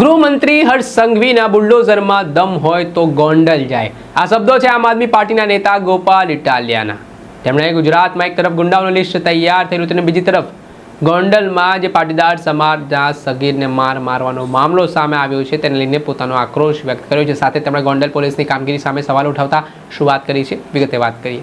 ગૃહમંત્રી હર્ષ સંઘવીના બુલડોઝરમાં દમ હોય તો ગોંડલ જાય. આ શબ્દો છે આમ આદમી પાર્ટીના નેતા ગોપાલ ઇટાલિયાના. તેમણે ગુજરાતમાં એક તરફ ગુંડાઓનું લિસ્ટ તૈયાર થયેલું તેને બીજી તરફ ગોંડલમાં જે પાટીદાર સમાજના સગીરને માર મારવાનો મામલો સામે આવ્યો છે, તેને લઈને પોતાનો આક્રોશ વ્યક્ત કર્યો છે. સાથે તેમણે ગોંડલ પોલીસની કામગીરી સામે સવાલ ઉઠાવતા શું વાત કરી છે? વિગતે વાત કરીએ.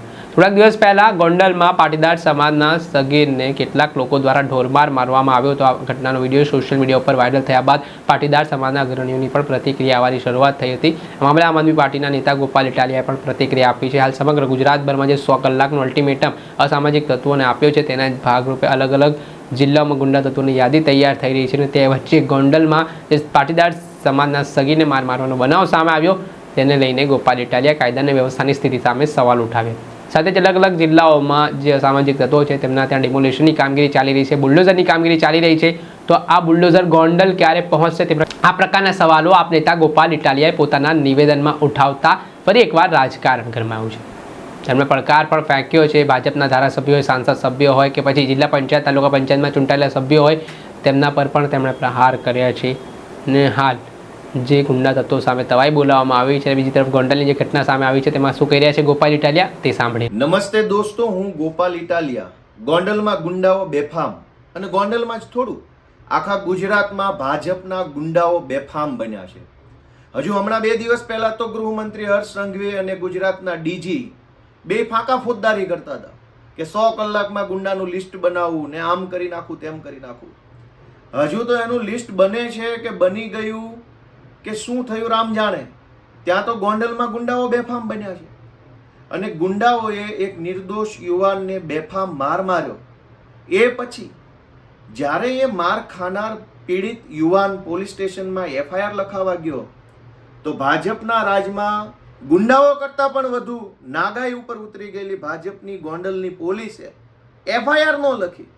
થોડાક દિવસ પહેલા ગોંડલમાં પાટીદાર સમાજના સગીરને કેટલાક લોકો દ્વારા ઢોરમાર મારવામાં આવ્યો હતો. આ ઘટનાનો વીડિયો સોશિયલ મીડિયા ઉપર વાયરલ થયા બાદ પાટીદાર સમાજના અગ્રણીઓની પણ પ્રતિક્રિયા આવવાની શરૂઆત થઈ હતી. મામલે આમ આદમી પાર્ટીના નેતા ગોપાલ ઇટાલિયાએ પણ પ્રતિક્રિયા આપી છે. હાલ સમગ્ર ગુજરાતભરમાં જે સો કલાકનું અલ્ટિમેટમ અસામાજિક તત્વોને આપ્યો છે, તેના ભાગરૂપે અલગ અલગ જિલ્લાઓમાં ગુંડા તત્વોની યાદી તૈયાર થઈ રહી છે અને તે વચ્ચે ગોંડલમાં જે પાટીદાર સમાજના સગીને માર મારવાનો બનાવ સામે આવ્યો, તેને લઈને ગોપાલ ઇટાલિયા કાયદા અને વ્યવસ્થાની સ્થિતિ સામે સવાલ ઉઠાવ્યા. સાથે જ અલગ અલગ જિલ્લાઓમાં જે અસામાજિક તત્વો છે, તેમના ત્યાં ડિમોલેશનની કામગીરી ચાલી રહી છે, બુલડોઝરની કામગીરી ચાલી રહી છે. તો આ બુલડોઝર ગોંડલ ક્યારે પહોંચશે તે આ પ્રકારના સવાલો આપ નેતા ગોપાલ ઇટાલિયાએ પોતાના નિવેદનમાં ઉઠાવતા ફરી એકવાર રાજકારણ ગરમાયું છે. તેમણે પડકાર પણ ફેંક્યો છે, ભાજપના ધારાસભ્યો હોય, સાંસદ સભ્યો હોય કે પછી જિલ્લા પંચાયત, તાલુકા પંચાયતમાં ચૂંટાયેલા સભ્યો હોય, તેમના પર પણ તેમણે પ્રહાર કર્યા છે. ને હાલ જે ગુંડા તત્વો સામે તવાઈ બોલાવવામાં આવી છે બીજી તરફ ગોંડલની જે ઘટના સામે આવી છે, તેમાં શું કહી રહ્યા છે ગોપાલ ઇટાલિયા? તે સાંભળીએ. નમસ્તે દોસ્તો, હું ગોપાલ ઇટાલિયા. ગોંડલમાં ગુંડાઓ બેફામ અને ગોંડલમાં જ થોડું. આખા ગુજરાતમાં ભાજપના ગુંડાઓ બેફામ બન્યા છે. હજુ હમણાં બે દિવસ પહેલા તો ગૃહમંત્રી હર્ષ સંઘવી અને ગુજરાતના ડીજી બે ફાંકા ફોજદારી કરતા હતા કે સો કલાકમાં ગુંડાનું લિસ્ટ બનાવવું ને આમ કરી નાખું તેમ કરી નાખું. હજુ તો એનું લિસ્ટ બને છે કે બની ગયું કે શું થયું રામ જાણે? ત્યાં તો ગોંડલમાં ગુંડાઓ બેફામ બન્યા છે. અને ગુંડાઓએ એક નિર્દોષ યુવાનને બેફામ માર માર્યો. એ પછી જ્યારે એ માર ખાનાર પીડિત યુવાન પોલીસ સ્ટેશનમાં એફઆઈઆર લખાવા ગયો, તો ભાજપના રાજમાં ગુંડાઓ કરતાં પણ વધુ નાગાઈ ઉપર ઉતરી ગયેલી ભાજપની ગોંડલની પોલીસે એફઆઈઆર ન લખી.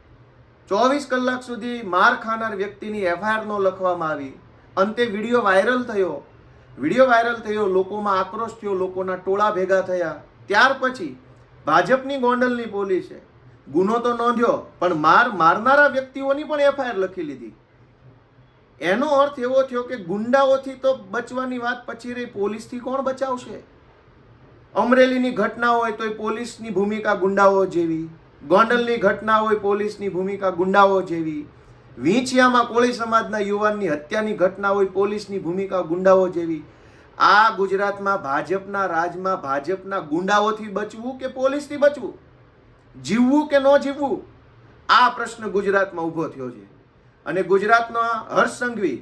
ચોવીસ કલાક સુધી માર ખાનાર વ્યક્તિની એફઆઈઆર નો લખવામાં આવી. અંતે વીડિયો વાયરલ થયો. વીડિયો વાયરલ થયો, લોકોમાં આક્રોશ થયો, લોકોના ટોળા ભેગા થયા. ત્યાર પછી ભાજપની ગોંડલની પોલીસે ગુનો તો નોંધ્યો, પણ માર મારનારા વ્યક્તિઓની પણ એફઆઈઆર લખી લીધી. એનો અર્થ એવો થયો કે ગુંડાઓથી તો બચવાની વાત પછી રહી, પોલીસથી કોણ બચાવશે? અમરેલીની ઘટના હોય તો પોલીસની ભૂમિકા ગુંડાઓ જેવી. ગોંડલની ઘટના હોય, પોલીસની ભૂમિકા ગુંડાઓ જેવી. વીંછિયામાં કોળી સમાજના યુવાનની હત્યાની ઘટના હોય પોલીસની ભૂમિકા ગુંડાઓ જેવી. આ ગુજરાતમાં ભાજપના રાજમાં ભાજપના ગુંડાઓથી બચવું કે પોલીસથી બચવું? જીવવું કે ન જીવવું? આ પ્રશ્ન ગુજરાતમાં ઊભો થયો છે. અને ગુજરાતના હર્ષ સંઘવી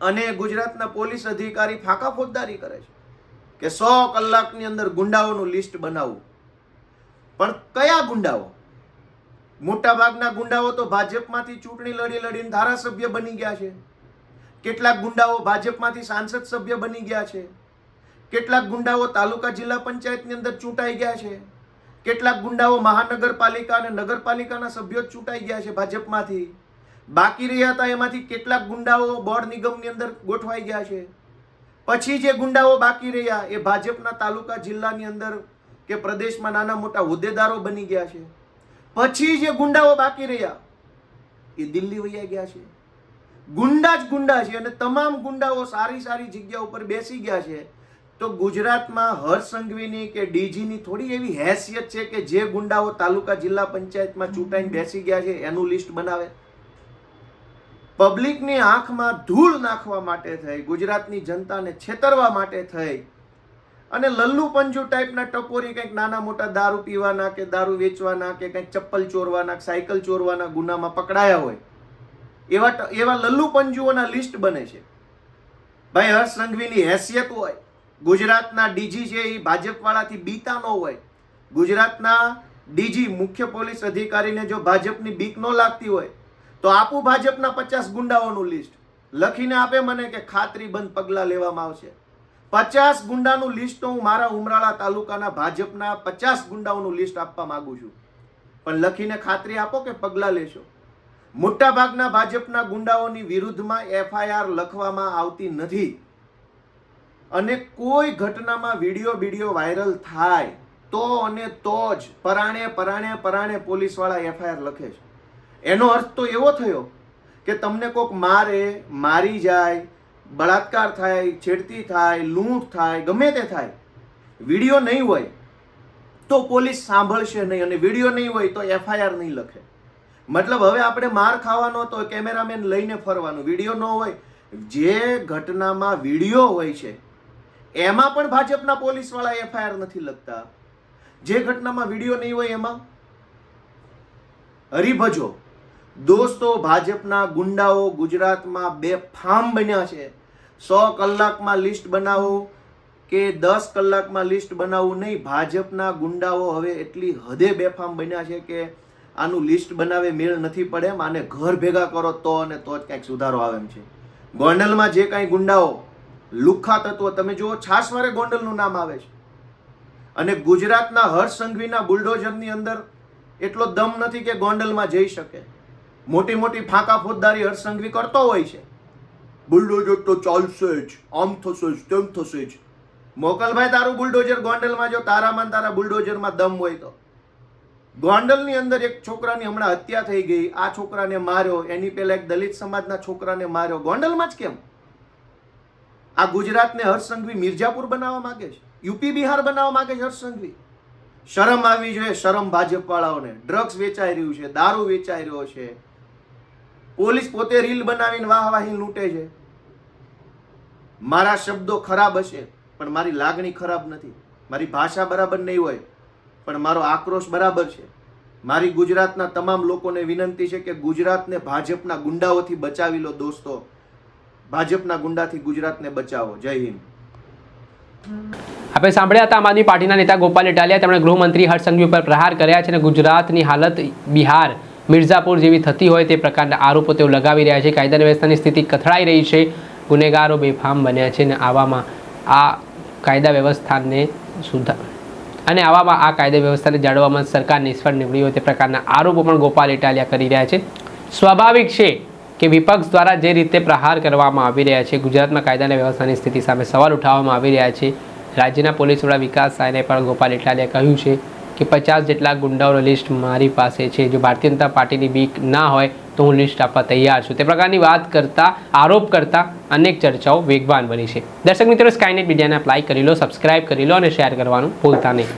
અને ગુજરાતના પોલીસ અધિકારી ફાંકા ફોજદારી કરે છે કે સો કલાકની અંદર ગુંડાઓનું લિસ્ટ બનાવવું પણ કયા ગુંડાઓ? મોટા ભાગના ગુંડાઓ તો ભાજપમાંથી ચૂંટણી લડી લડીને ધારાસભ્ય બની ગયા છે. કેટલાક ગુંડાઓ ભાજપમાંથી સાંસદ સભ્ય બની ગયા છે. કેટલાક ગુંડાઓ તાલુકા જિલ્લા પંચાયતની અંદર ચૂંટાઈ ગયા છે. કેટલાક ગુંડાઓ મહાનગરપાલિકા અને નગરપાલિકાના સભ્યો જ ચૂંટાઈ ગયા છે ભાજપમાંથી. બાકી રહ્યા હતા એમાંથી કેટલાક ગુંડાઓ બોર્ડ નિગમની અંદર ગોઠવાઈ ગયા છે. પછી જે ગુંડાઓ બાકી રહ્યા એ ભાજપના તાલુકા જિલ્લાની અંદર કે પ્રદેશમાં નાના મોટા હોદ્દેદારો બની ગયા છે. પછી જે ગુંડાઓ બાકી રહ્યા, એ દિલ્હી વૈયા ગયા છે. ગુંડા જ ગુંડા છે અને તમામ ગુંડાઓ સારી સારી જગ્યા ઉપર બેસી ગયા છે. તો ગુજરાતમાં હર્ષ કે ડીજીની થોડી એવી હેસિયત છે કે જે ગુંડાઓ તાલુકા જિલ્લા પંચાયતમાં ચૂંટાઈને બેસી ગયા છે, એનું લિસ્ટ બનાવે. પબ્લિકની આંખમાં ધૂળ નાખવા માટે થઈ, ગુજરાતની જનતાને છેતરવા માટે થઈ. અને લલ્લુ પંજુ ટાઈપના ટપોરી કંઈક નાના મોટા દારૂ પીવાના કે દારૂ વેચવાના કે કંઈક ચપ્પલ ચોરવાના, સાયકલ ચોરવાના, ગુનામાં પકડાયા હોય, એવા એવા લલ્લુ પંજુઓના લિસ્ટ બને છે. ભાઈ હર્ષ સંઘવીની હેસિયત હોય, ગુજરાતના ડીજી છે એ ભાજપવાળાથી બીતા ન હોય, ગુજરાતના ડીજી મુખ્ય પોલીસ અધિકારીને જો ભાજપની બીક ન લાગતી હોય, તો આપું ભાજપના પચાસ ગુંડાઓનું લિસ્ટ લખીને આપે મને કે ખાતરી બંધ પગલાં લેવામાં આવશે. પચાસ ગુંડાનું લિસ્ટ તો હું મારા ઉમરાળા તાલુકાના ભાજપના પચાસ ગુંડાઓનું લિસ્ટ આપવા માગું છું. પણ લખીને ખાતરી આપો કે પગલાં લેશો. મોટાભાગના ભાજપના ગુંડાઓની વિરુદ્ધમાં એફઆઈઆર લખવામાં આવતી નથી. અને કોઈ ઘટનામાં વીડિયો વીડિયો વાયરલ થાય તો અને તો જ પરાણે પરાણે પરાણે પોલીસવાળા એફઆઈઆર લખે છે. એનો અર્થ તો એવો થયો કે તમને કોક મારે, મારી જાય બળાત્કાર થાય, છેડતી થાય, લૂંટ થાય, ગમે તે થાય, વીડિયો નહીં હોય તો પોલીસ સાંભળશે નહીં અને વીડિયો નહીં હોય તો એફઆઈઆર નહીં લખે. મતલબ હવે આપણે માર ખાવાનો તો કેમેરામેન લઈને ફરવાનું. વીડિયો ન હોય, જે ઘટનામાં વીડિયો હોય છે, એમાં પણ ભાજપના પોલીસવાળા એફઆઈઆર નથી લખતા. જે ઘટનામાં વીડિયો નહીં હોય એમાં? હરિભજો દોસ્તો, ભાજપના ગુંડાઓ ગુજરાતમાં બે ફામ બન્યા છે. સો કલાકમાં લિસ્ટ બનાવો કે દસ કલાકમાં લિસ્ટ બનાવવું નહીં. ભાજપના ગુંડાઓ હવે એટલી હદે બેફામ બન્યા છે કે આનું લિસ્ટ બનાવે મેળ નથી પડે એમ. આને ઘર ભેગા કરો તો અને તો જ કાંઈક સુધારો આવે એમ છે. ગોંડલમાં જે કાંઈ ગુંડાઓ લુખ્ખા તત્વો, તમે જુઓ છાસવારે ગોંડલનું નામ આવે છે. અને ગુજરાતના હર્ષ સંઘવીના બુલડોઝરની અંદર એટલો દમ નથી કે ગોંડલમાં જઈ શકે. મોટી મોટી ફાંકા ફોજદારી હર્ષ સંઘવી કરતો હોય છે. બુલડોઝર તો ચાલશે જ. આમ થશે જ, તેમ થશે જ. મોકલભાઈ, તારું બુલડોઝર ગોંડલમાં જો, તારામાં તારા બુલડોઝરમાં દમ હોય તો. ગોંડલની અંદર એક છોકરાની હમણાં હત્યા થઈ ગઈ. આ છોકરાને માર્યો. એની પહેલા એક દલિત સમાજના છોકરાને માર્યો. ગોંડલમાં જ કેમ? આ ગુજરાતને હર્ષસંઘવી મિર્ઝાપુર બનાવવા માંગે છે? યુપી, બિહાર બનાવવા માંગે છે હર્ષસંઘવી શરમ આવી જોઈએ શરમ ભાજપવાળાઓને. ડ્રગ્સ વેચાઈ રહ્યું છે, દારૂ વેચાઈ રહ્યો છે. પોલીસ પોતે રીલ બનાવીને વાહવાહી લૂંટે છે. મારા શબ્દો ખરાબ હશે, પણ મારી લાગણી ખરાબ નથી. મારી ભાષા બરાબર નહીં હોય, પણ મારો આક્રોશ બરાબર છે. મારી ગુજરાતના તમામ લોકોને વિનંતી છે કે ગુજરાતને ભાજપના ગુંડાઓથી બચાવી લો દોસ્તો. ભાજપના ગુંડાથી ગુજરાતને બચાવો. જય હિન્દ. આપણે સાંભળ્યા હતા આમ આદમી પાર્ટીના નેતા ગોપાલ ઇટાલિયા તેમણે ગૃહમંત્રી હર્ષ સંઘવી ઉપર પ્રહાર કર્યા છે અને ગુજરાતની હાલત બિહાર મિર્ઝાપુર જેવી થતી હોય તે પ્રકારના આરોપો તેઓ લગાવી રહ્યા છે. કાયદા વ્યવસ્થાની સ્થિતિ કથળાઈ રહી છે. ગુનેગારો બેફામ બન્યા છે અને આવામાં આ કાયદા વ્યવસ્થાને સુધાર અને આવામાં આ કાયદા વ્યવસ્થાને જાળવવામાં સરકાર નિષ્ફળ નીવડી હોય તે પ્રકારના આરોપો પણ ગોપાલ ઇટાલિયા કરી રહ્યા છે. સ્વાભાવિક છે કે વિપક્ષ દ્વારા જે રીતે પ્રહાર કરવામાં આવી રહ્યા છે, ગુજરાતમાં કાયદાના વ્યવસ્થાની સ્થિતિ સામે સવાલ ઉઠાવવામાં આવી રહ્યા છે. રાજ્યના પોલીસ વડા વિકાસ સાયને પણ ગોપાલ ઇટાલિયા કહ્યું છે કે પચાસ જેટલા ગુંડાઓનો લિસ્ટ મારી પાસે છે. જો ભારતીય જનતા પાર્ટીની બીક ના હોય, તો હું લિસ્ટ આપવા તૈયાર છું. તે પ્રકારની વાત કરતા, આરોપ કરતા અનેક ચર્ચાઓ વેગવાન બની છે. દર્શક મિત્રો સ્કાયનેટ મીડિયાને એપ્લાય કરી લો સબસ્ક્રાઇબ કરી લો અને શેર કરવાનું ભૂલતા નહીં.